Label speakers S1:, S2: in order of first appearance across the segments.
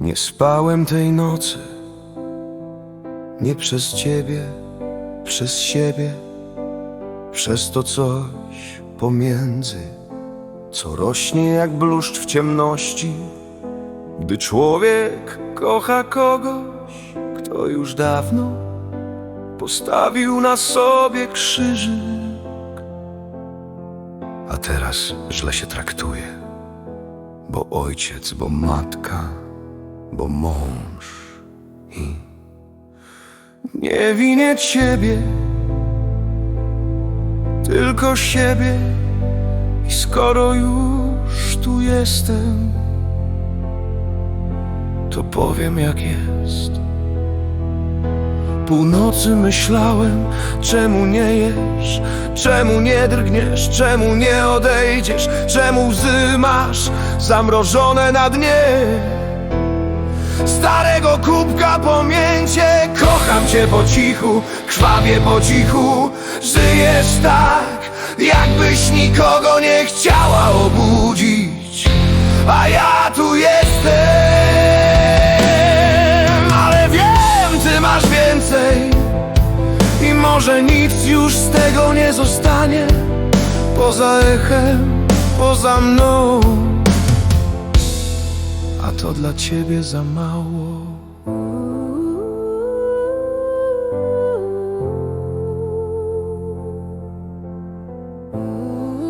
S1: Nie spałem tej nocy, nie przez ciebie, przez siebie, przez to coś pomiędzy, co rośnie jak bluszcz w ciemności, gdy człowiek kocha kogoś, kto już dawno postawił na sobie krzyżyk, a teraz źle się traktuje, bo ojciec, bo matka, bo mąż i nie winię ciebie, tylko siebie. I skoro już tu jestem, to powiem jak jest. Północy myślałem, czemu nie jesz, czemu nie drgniesz, czemu nie odejdziesz, czemu łzy masz zamrożone na dnie starego kubka pomięcie Kocham cię po cichu, krwawie po cichu. Żyjesz tak, jakbyś nikogo nie chciała obudzić. A ja tu jestem Ale wiem, ty masz więcej. I może nic już z tego nie zostanie. Poza echem, poza mną a to dla ciebie za mało.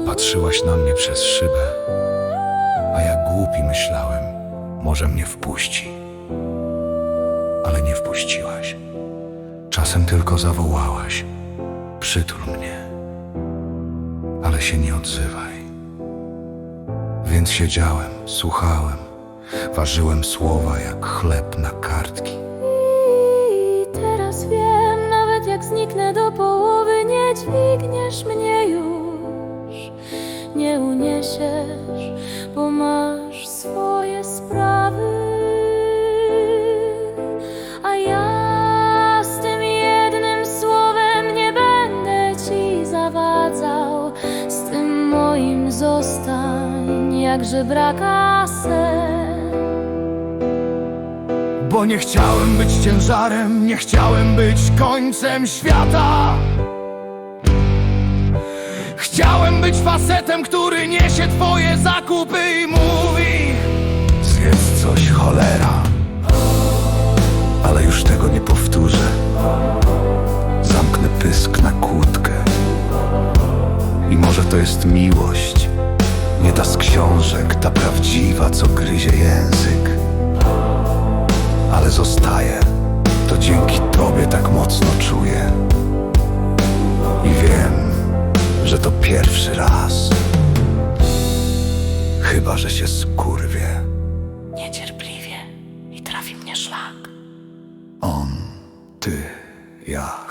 S1: Patrzyłaś na mnie przez szybę, a ja głupi myślałem, może mnie wpuści. Ale nie wpuściłaś. Czasem tylko zawołałaś: przytul mnie, ale się nie odzywaj. Więc siedziałem, słuchałem, ważyłem słowa jak chleb na kartki.
S2: I teraz wiem, nawet jak zniknę do połowy, nie dźwigniesz mnie już. Nie uniesiesz, bo masz swoje sprawy. A ja z tym jednym słowem nie będę ci zawadzał. Z tym moim zostań, jak żebraka.
S1: Bo nie chciałem być ciężarem, nie chciałem być końcem świata. Chciałem być facetem, który niesie twoje zakupy i mówi Zjedz coś, cholera. Ale już tego nie powtórzę. Zamknę pysk na kłódkę. I może to jest miłość. Nie ta z książek, ta prawdziwa, co gryzie język pierwszy raz. Chyba, że się skurwie.
S2: Niecierpliwie i trafi mnie szlak.
S1: On, ty, ja.